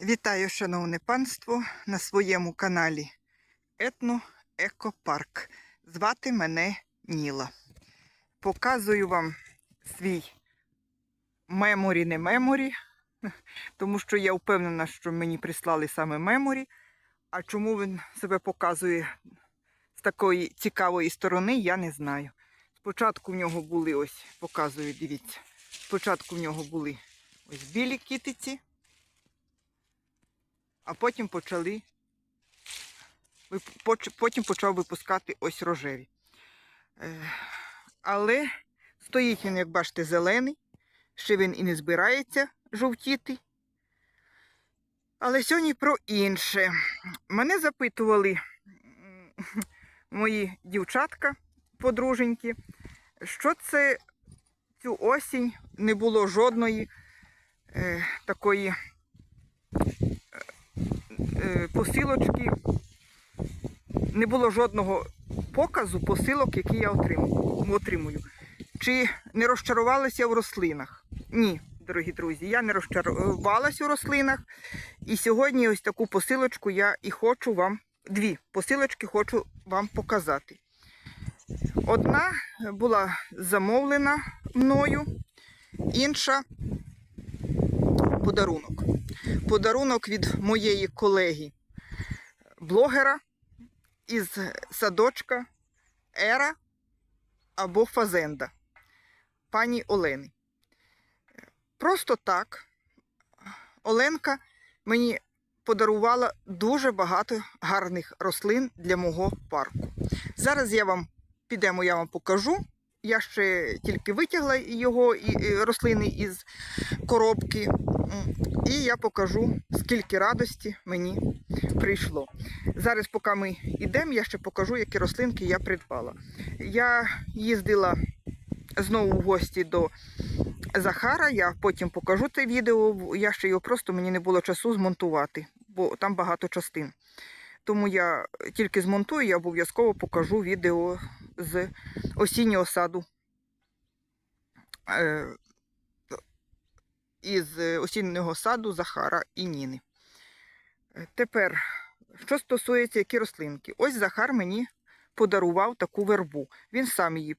Вітаю, шановне панство, на своєму каналі Етно Екопарк. Звати мене Ніла. Показую вам свій меморі, не меморі, тому що я впевнена, що мені прислали саме меморі. А чому він себе показує з такої цікавої сторони, я не знаю. Спочатку в нього були ось, показую, дивіться. Спочатку в нього були ось білі китиці а потім почали потім почав випускати ось рожеві. Е, Але стоїть він, як бачите, зелений, ще він і не збирається жовтіти. Але сьогодні про інше. Мене запитували мої дівчатка, подруженьки, що це цю осінь не було жодної е, такої посилочки, не було жодного показу посилок, які я отримую. Чи не розчарувалася в рослинах? Ні, дорогі друзі, я не розчарувалася у рослинах. І сьогодні ось таку посилочку я і хочу вам, дві посилочки хочу вам показати. Одна була замовлена мною, інша подарунок подарунок від моєї колеги блогера із садочка Ера або Фазенда, пані Олени. Просто так Оленка мені подарувала дуже багато гарних рослин для мого парку. Зараз я вам підемо, я вам покажу. Я ще тільки витягла його і рослини із коробки. І я покажу, скільки радості мені прийшло. Зараз, поки ми йдемо, я ще покажу, які рослинки я придбала. Я їздила знову в гості до Захара, я потім покажу це відео. Я ще його просто мені не було часу змонтувати, бо там багато частин. Тому я тільки змонтую, я обов'язково покажу відео з осіннього саду. Із е, осіннього саду Захара і Ніни. Е, Тепер, що стосується які рослинки, ось Захар мені подарував таку вербу. Він сам її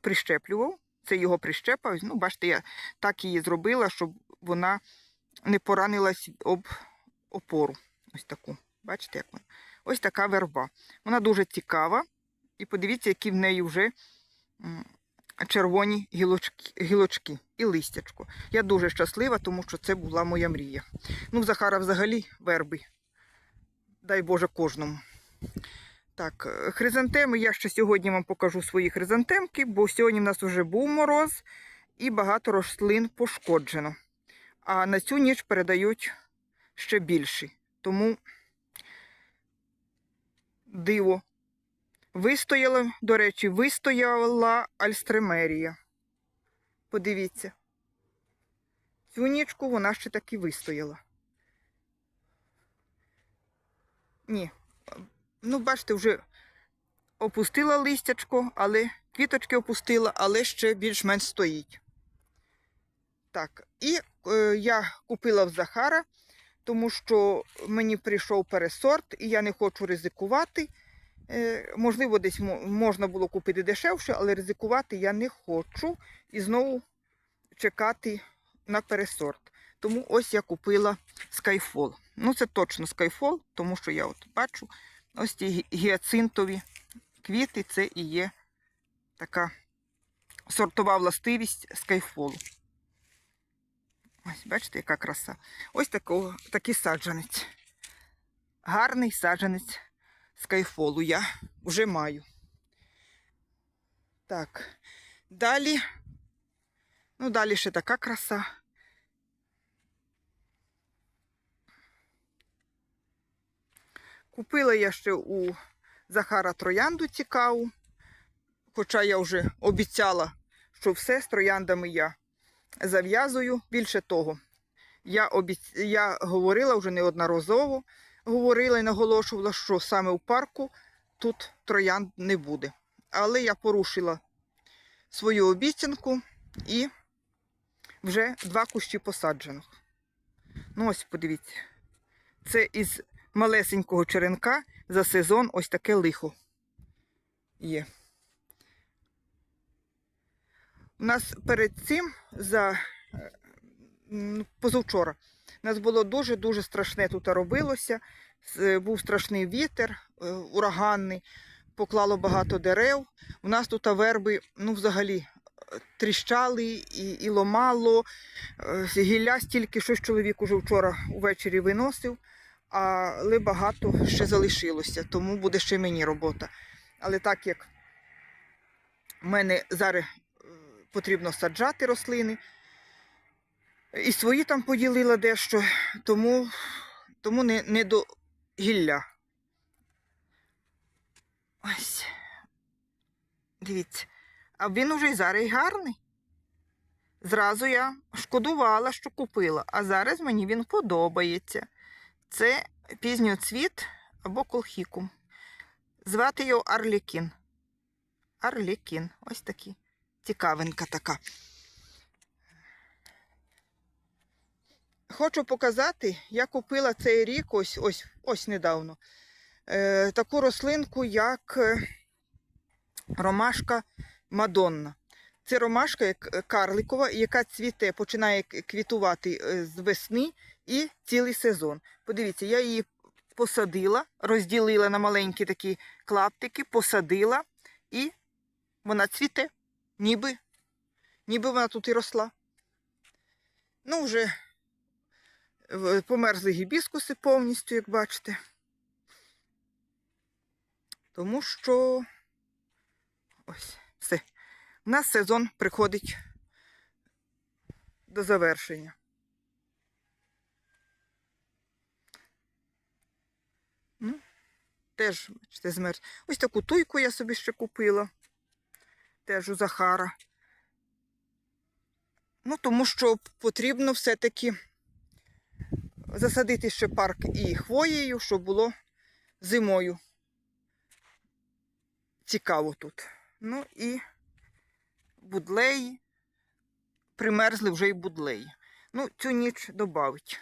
прищеплював. Це його прищепа. Ну, бачите, я так її зробила, щоб вона не поранилась об опору. Ось таку. Бачите, як вона? Ось така верба. Вона дуже цікава. І подивіться, які в неї вже червоні гілочки, гілочки і листячко. Я дуже щаслива, тому що це була моя мрія. Ну, Захара взагалі верби. Дай Боже кожному. Так, е, хризантеми. Я ще сьогодні вам покажу свої хризантемки, бо сьогодні в нас вже був мороз і багато рослин пошкоджено. А на цю ніч передають ще більші. Тому диво. Вистояла, до речі, вистояла альстремерія. Подивіться. Цю нічку вона ще таки вистояла. Ні. Ну, бачите, вже опустила листячко, але квіточки опустила, але ще більш-менш стоїть. Так, і е, я купила в Захара, тому що мені прийшов пересорт, і я не хочу ризикувати. Е, можливо, десь можна було купити дешевше, але ризикувати я не хочу і знову чекати на пересорт. Тому ось я купила Skyfall. Ну, це точно Skyfall, тому що я от бачу ось ті гіацинтові квіти, це і є така сортова властивість Skyfall. Ось, бачите, яка краса. Ось такого, такий саджанець. Гарний саджанець скайфолу я вже маю. Так, далі. Ну, далі ще така краса. Купила я ще у Захара троянду цікаву, хоча я вже обіцяла, що все з трояндами я зав'язую. Більше того, я, обіц... я говорила вже неодноразово, говорила і наголошувала, що саме у парку тут троянд не буде. Але я порушила свою обіцянку і вже два кущі посаджених. Ну, ось подивіться, Це із малесенького черенка за сезон ось таке лихо є. У нас перед цим за е, позавчора нас було дуже-дуже страшне тут робилося. Е, Був страшний вітер, е, ураганний, поклало багато дерев. У нас тут верби, ну, взагалі, е, тріщали і, і ломало. Гілля стільки щось чоловік уже вчора увечері виносив, але багато ще залишилося, тому буде ще мені робота. Але так як в мене зараз потрібно саджати рослини, і свої там поділила дещо, тому, тому не, не до гілля. Ось. Дивіться. А він уже й зараз гарний. Зразу я шкодувала, що купила, а зараз мені він подобається. Це пізньоцвіт або колхікум. Звати його Арлікін. Арлікін. Ось такий. Цікавинка така. Хочу показати, я купила цей рік ось ось, ось недавно. Е, таку рослинку, як е, ромашка Мадонна. Це ромашка е, карликова, яка цвіте, починає квітувати е, з весни і цілий сезон. Подивіться, я її посадила, розділила на маленькі такі клаптики, посадила, і вона цвіте, ніби, ніби вона тут і росла. Ну, вже померзли гібіскуси повністю, як бачите. Тому що ось все. У нас сезон приходить до завершення. Ну, теж, бачите, змерз. Ось таку туйку я собі ще купила. Теж у Захара. Ну, тому що потрібно все-таки засадити ще парк і хвоєю, щоб було зимою цікаво тут. Ну і будлеї. Примерзли вже й будлеї. Ну, цю ніч добавить.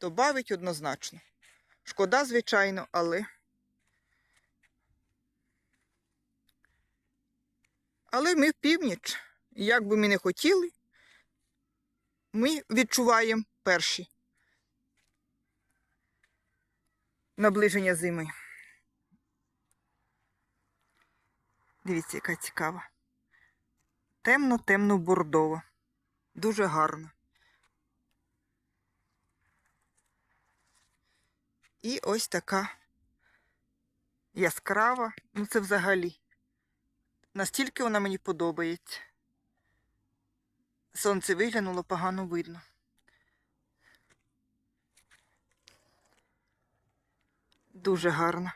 Добавить однозначно. Шкода, звичайно, але. Але ми в північ. Як би ми не хотіли, ми відчуваємо перші наближення зими. Дивіться, яка цікава. Темно-темно бордова. Дуже гарно. І ось така яскрава. Ну це взагалі. Настільки вона мені подобається. Сонце виглянуло, погано видно. Дуже гарно.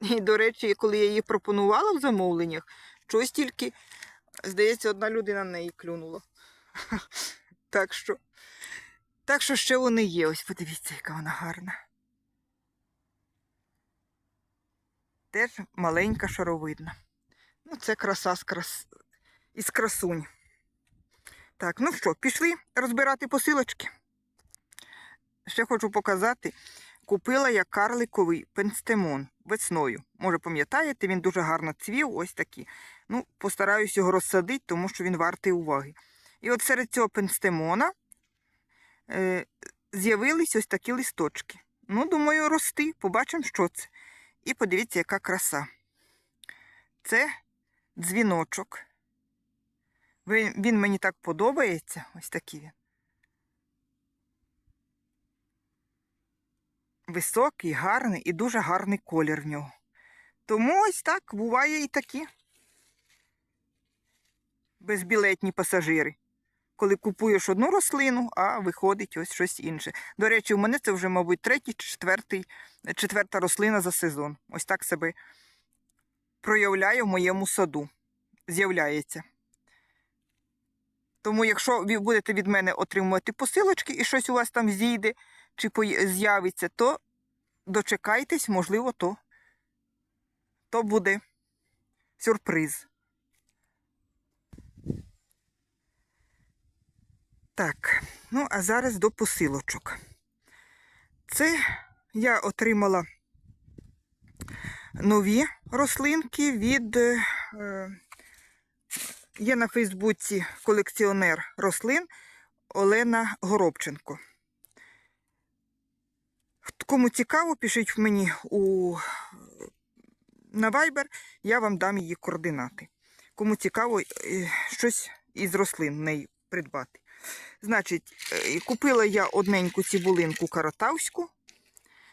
І, до речі, коли я її пропонувала в замовленнях, щось тільки, здається, одна людина на неї клюнула. Так що, так що ще вони є. Ось подивіться, яка вона гарна. Теж маленька шаровидна. Ну, це краса з крас... із красунь. Так, ну що, пішли розбирати посилочки. Ще хочу показати. Купила я карликовий пенстемон весною. Може, пам'ятаєте, він дуже гарно цвів, ось такий. Ну, постараюсь його розсадити, тому що він вартий уваги. І от серед цього пенстемона е, з'явились ось такі листочки. Ну, думаю, рости, побачимо, що це. І подивіться, яка краса. Це дзвіночок. Він мені так подобається. Ось такий він. Високий, гарний і дуже гарний колір в нього. Тому ось так буває і такі безбілетні пасажири. Коли купуєш одну рослину, а виходить ось щось інше. До речі, у мене це вже, мабуть, третій чи четвертий, четверта рослина за сезон. Ось так себе проявляє в моєму саду. З'являється. Тому, якщо ви будете від мене отримувати посилочки і щось у вас там зійде чи з'явиться, то дочекайтесь, можливо, то, то буде сюрприз. Так, ну а зараз до посилочок. Це я отримала нові рослинки від. е, Є на Фейсбуці колекціонер рослин Олена Горобченко. Кому цікаво, пишіть мені у, на Viber, я вам дам її координати. Кому цікаво е, щось із рослин в неї придбати. Значить, е, купила я одненьку цибулинку каратавську. У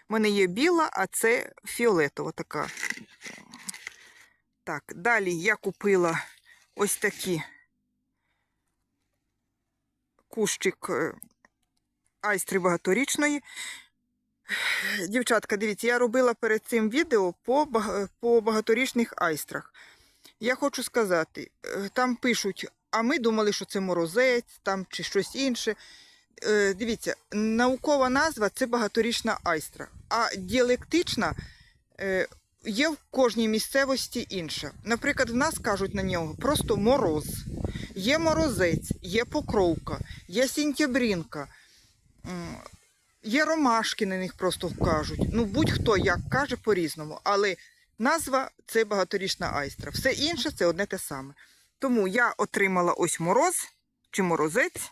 мене є біла, а це фіолетова така. Так, далі я купила ось такі кущик е, айстри багаторічної. Дівчатка, дивіться, я робила перед цим відео по, по багаторічних айстрах. Я хочу сказати, е, там пишуть, а ми думали, що це морозець там, чи щось інше. Е, Дивіться, наукова назва це багаторічна айстра, а діалектична е, є в кожній місцевості інша. Наприклад, в нас кажуть на нього просто мороз. Є морозець, є покровка, є сінтябрінка, є ромашки на них просто кажуть. Ну, будь-хто як каже по-різному, але назва це багаторічна айстра. Все інше це одне те саме. Тому я отримала ось мороз, чи морозець,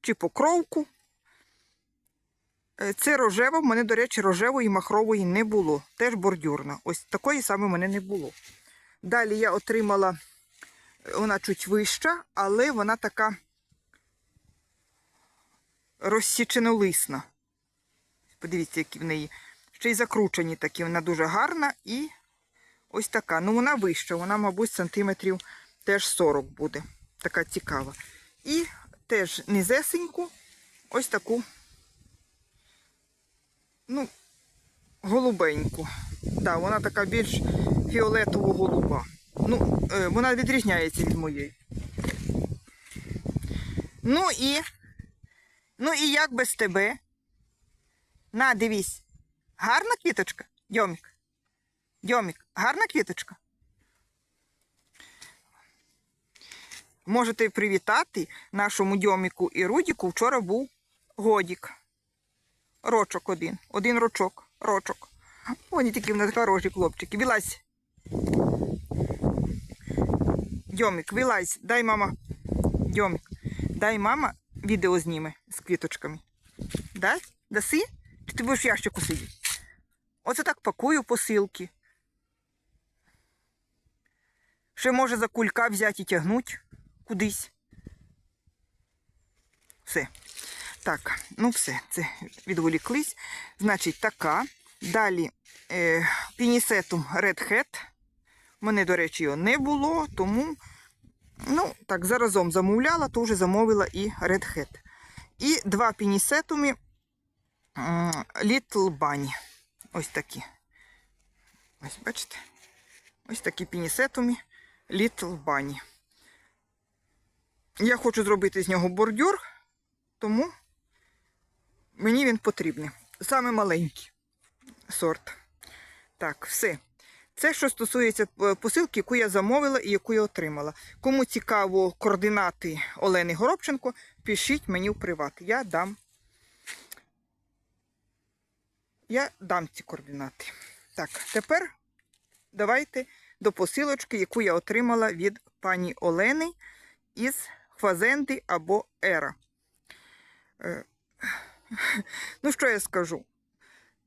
чи покровку. Е, Це рожева. В мене, до речі, рожевої махрової не було. Теж бордюрна. Ось такої саме в мене не було. Далі я отримала, е, вона чуть вища, але вона така розсіченолисна. Подивіться, які в неї. Ще й закручені такі. Вона дуже гарна і ось така. Ну, вона вища, вона, мабуть, сантиметрів теж 40 буде. Така цікава. І теж низесеньку, ось таку, ну, голубеньку. Да, вона така більш фіолетово-голуба. Ну, е, вона відрізняється від моєї. Ну і. Ну і як без тебе? На, дивись. Гарна квіточка, Дьомік. Дьомік, гарна квіточка. Можете привітати нашому Дьоміку і Рудіку. Вчора був годік. Рочок один. Один рочок. Рочок. Вони такі в нас хороші хлопчики. Вилазь. Дьомік, вилазь. Дай мама. Дьомік. Дай мама відео зніме з квіточками. Дай? Даси? Ти будеш в ящику сидіти? Оце так пакую посилки. Ще може за кулька взяти і тягнуть кудись. Все. Так, ну все, це відволіклись. Значить, така. Далі е, пінісетум Red Hat. У мене, до речі, його не було, тому, ну, так, заразом замовляла, то вже замовила і Red Hat. І два пінісетуми Little Bunny. Ось такі. Ось, бачите? Ось такі пінісетуми Little Bunny. Я хочу зробити з нього бордюр, тому мені він потрібний. Саме маленький сорт. Так, все. Це, що стосується е, посилки, яку я замовила і яку я отримала. Кому цікаво координати Олени Горобченко, пишіть мені в приват. Я дам. Я дам ці координати. Так, тепер давайте до посилочки, яку я отримала від пані Олени із Хвазенди або Ера. Е, Ну, що я скажу?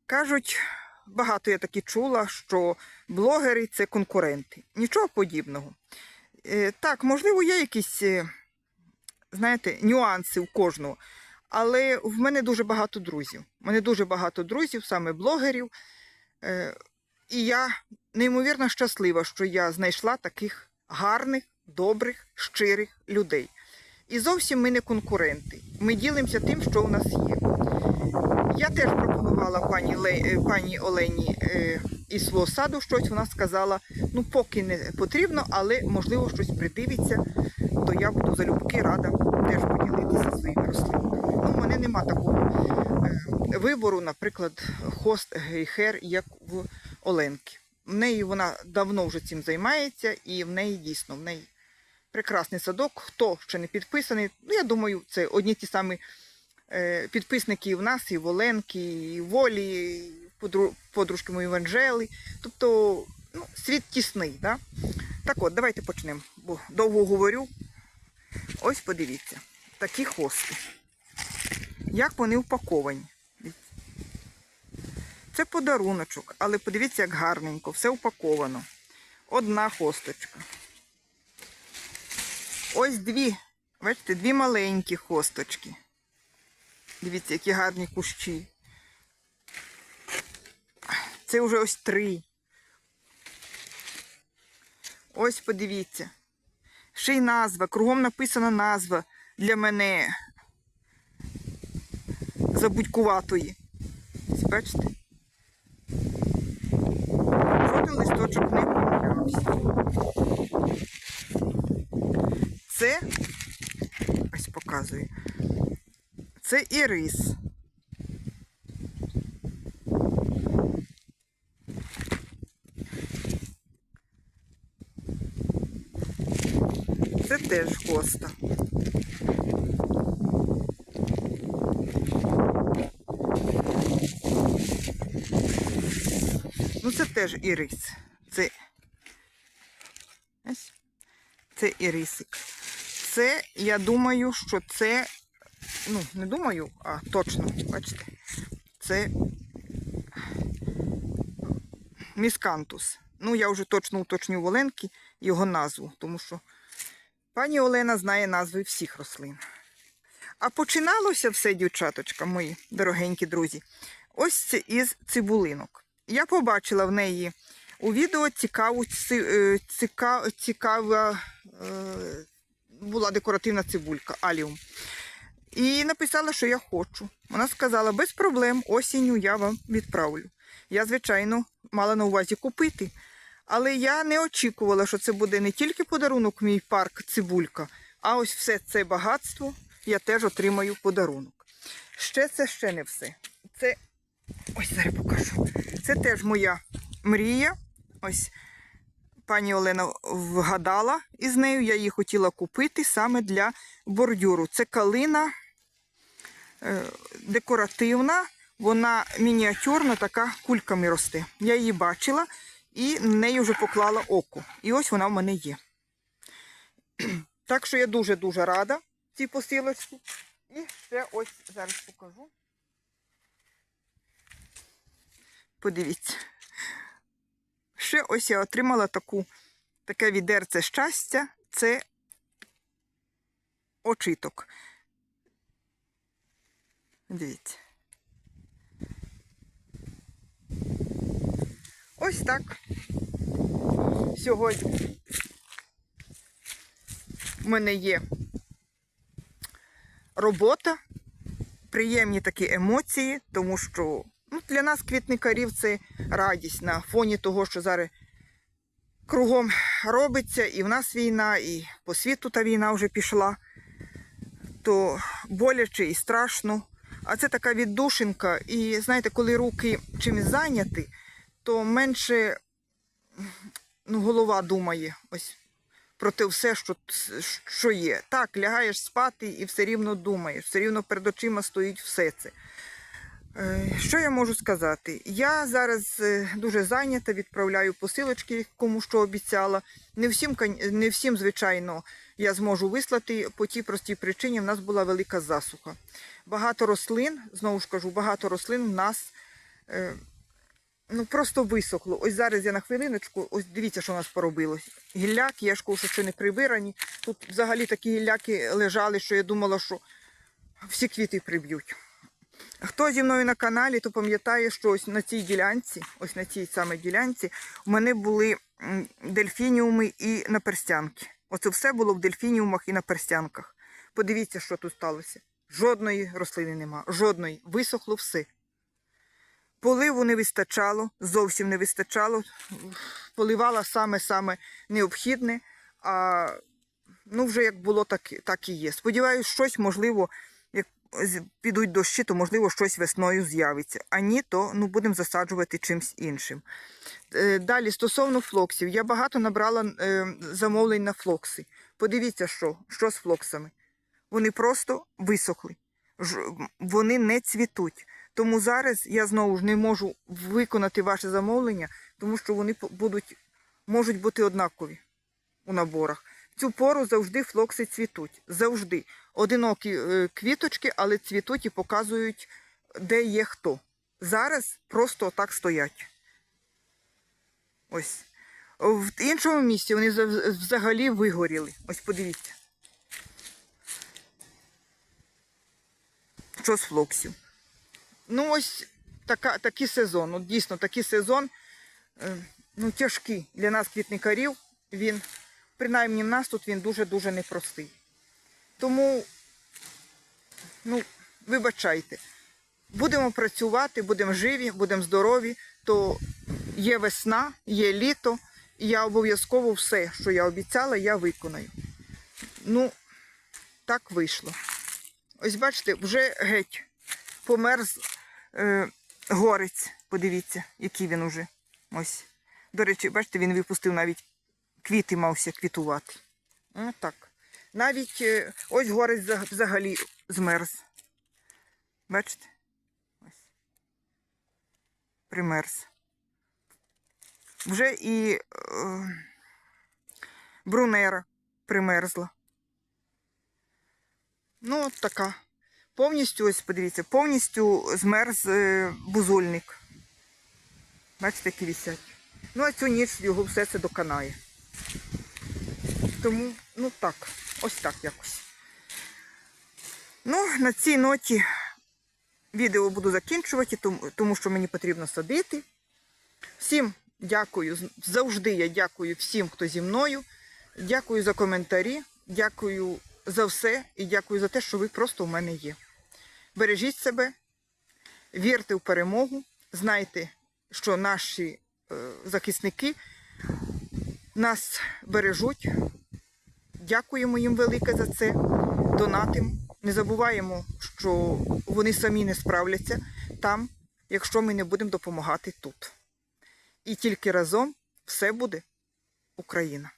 Кажуть, багато я таки чула, що блогери це конкуренти. Нічого подібного. Е, Так, можливо, є якісь, е, знаєте, нюанси у кожного. Але в мене дуже багато друзів. У мене дуже багато друзів, саме блогерів. Е, І я неймовірно щаслива, що я знайшла таких гарних, добрих, щирих людей. І зовсім ми не конкуренти. Ми ділимося тим, що у нас є. Я теж пропонувала пані, Ле... е, пані Олені е, із свого саду щось. Вона сказала: ну, поки не потрібно, але можливо щось придивиться, то я буду залюбки рада теж поділитися своїми рослинами. Ну, в мене нема такого е, вибору, наприклад, хост гейхер, як в Оленки. В неї вона давно вже цим займається, і в неї дійсно в неї прекрасний садок. Хто ще не підписаний, ну я думаю, це одні ті самі е, підписники і в нас, і в Оленки, і в Волі, і подру- подружки мої Ванжели. Тобто ну, світ тісний. Да? Так от, давайте почнемо, бо довго говорю. Ось подивіться, такі хости. Як вони упаковані. Це подаруночок, але подивіться, як гарненько, все упаковано. Одна хосточка. Ось дві, бачите, дві маленькі хосточки. Дивіться, які гарні кущі. Це вже ось три. Ось подивіться. Ще й назва, кругом написана назва для мене забудькуватої. Бачите? Листочок не. Це ось показую. Це ірис. Це теж хоста. Ну, це теж ірис. Це. Ось. Це ірисик. Це, я думаю, що це. Ну, не думаю, а точно, бачите, це міскантус. Ну, я вже точно уточню в Оленки його назву, тому що пані Олена знає назви всіх рослин. А починалося все, дівчаточка, мої дорогенькі друзі, ось це із цибулинок. Я побачила в неї у відео цікаву е, ціка, цікава е, була декоративна цибулька аліум. І написала, що я хочу. Вона сказала, без проблем, осінню я вам відправлю. Я, звичайно, мала на увазі купити. Але я не очікувала, що це буде не тільки подарунок мій парк цибулька, а ось все це багатство я теж отримаю подарунок. Ще це ще не все. Це ось зараз покажу. Це теж моя мрія. Ось пані Олена вгадала із нею. Я її хотіла купити саме для бордюру. Це калина е, декоративна, вона мініатюрна, така кульками росте. Я її бачила і неї вже поклала око. І ось вона в мене є. Так що я дуже-дуже рада цій посилочці. І ще ось зараз покажу. Подивіться. Ще ось я отримала таку, таке відерце щастя. Це очиток. Дивіться. Ось так. Сьогодні в мене є робота, приємні такі емоції, тому що для нас, квітникарів, це радість на фоні того, що зараз кругом робиться, і в нас війна, і по світу та війна вже пішла, то боляче і страшно. А це така віддушинка. І знаєте, коли руки чимось зайняті, то менше ну, голова думає ось про те все, що, що є. Так, лягаєш спати і все рівно думаєш, все рівно перед очима стоїть все це. Е, Що я можу сказати? Я зараз е, дуже зайнята, відправляю посилочки, кому що обіцяла. Не всім, не всім, звичайно, я зможу вислати по тій простій причині, в нас була велика засуха. Багато рослин, знову ж кажу, багато рослин в нас е, ну, просто висохло. Ось зараз я на хвилиночку, ось дивіться, що у нас поробилось. Гілляки, я ж що ще не прибирані. Тут взагалі такі гілляки лежали, що я думала, що всі квіти приб'ють. Хто зі мною на каналі, то пам'ятає, що ось на цій ділянці, ось на цій саме ділянці, у мене були дельфініуми і наперстянки. Оце все було в дельфініумах і на перстянках. Подивіться, що тут сталося. Жодної рослини нема, жодної. Висохло все. Поливу не вистачало, зовсім не вистачало. Поливала саме-саме необхідне, а ну вже як було, так, так і є. Сподіваюсь, щось можливо, підуть дощі, то можливо щось весною з'явиться. А ні, то ну, будемо засаджувати чимось іншим. Е, Далі, стосовно флоксів, я багато набрала е, замовлень на флокси. Подивіться, що, що з флоксами. Вони просто висохли. Вони не цвітуть. Тому зараз я знову ж не можу виконати ваше замовлення, тому що вони будуть, можуть бути однакові у наборах. В цю пору завжди флокси цвітуть. Завжди. Одинокі е, квіточки, але цвітуть і показують, де є хто. Зараз просто так стоять. Ось. В іншому місці вони взагалі вигоріли. Ось подивіться. Що з флоксів? Ну, ось така, такий сезон. От дійсно такий сезон е, ну, тяжкий для нас, квітникарів. Він, принаймні, в нас тут він дуже-дуже непростий. Тому, ну, вибачайте, будемо працювати, будемо живі, будемо здорові, то є весна, є літо, і я обов'язково все, що я обіцяла, я виконаю. Ну, так вийшло. Ось бачите, вже геть померз е, горець. Подивіться, який він уже. Ось. До речі, бачите, він випустив навіть квіти мався квітувати. Ну, так. Навіть е, ось горець взагалі змерз. Бачите? Ось. Примерз. Вже і е, брунера примерзла. Ну, от така. Повністю, ось подивіться, повністю змерз е, бузольник. Бачите, які висять. Ну, а цю ніч його все це доконає. Тому, ну так, ось так якось. Ну, на цій ноті відео буду закінчувати, тому, що мені потрібно садити. Всім дякую. Завжди я дякую всім, хто зі мною. Дякую за коментарі, дякую за все і дякую за те, що ви просто у мене є. Бережіть себе, вірте в перемогу, знайте, що наші е, захисники нас бережуть. Дякуємо їм велике за це. Донатимо. Не забуваємо, що вони самі не справляться там, якщо ми не будемо допомагати тут. І тільки разом все буде Україна.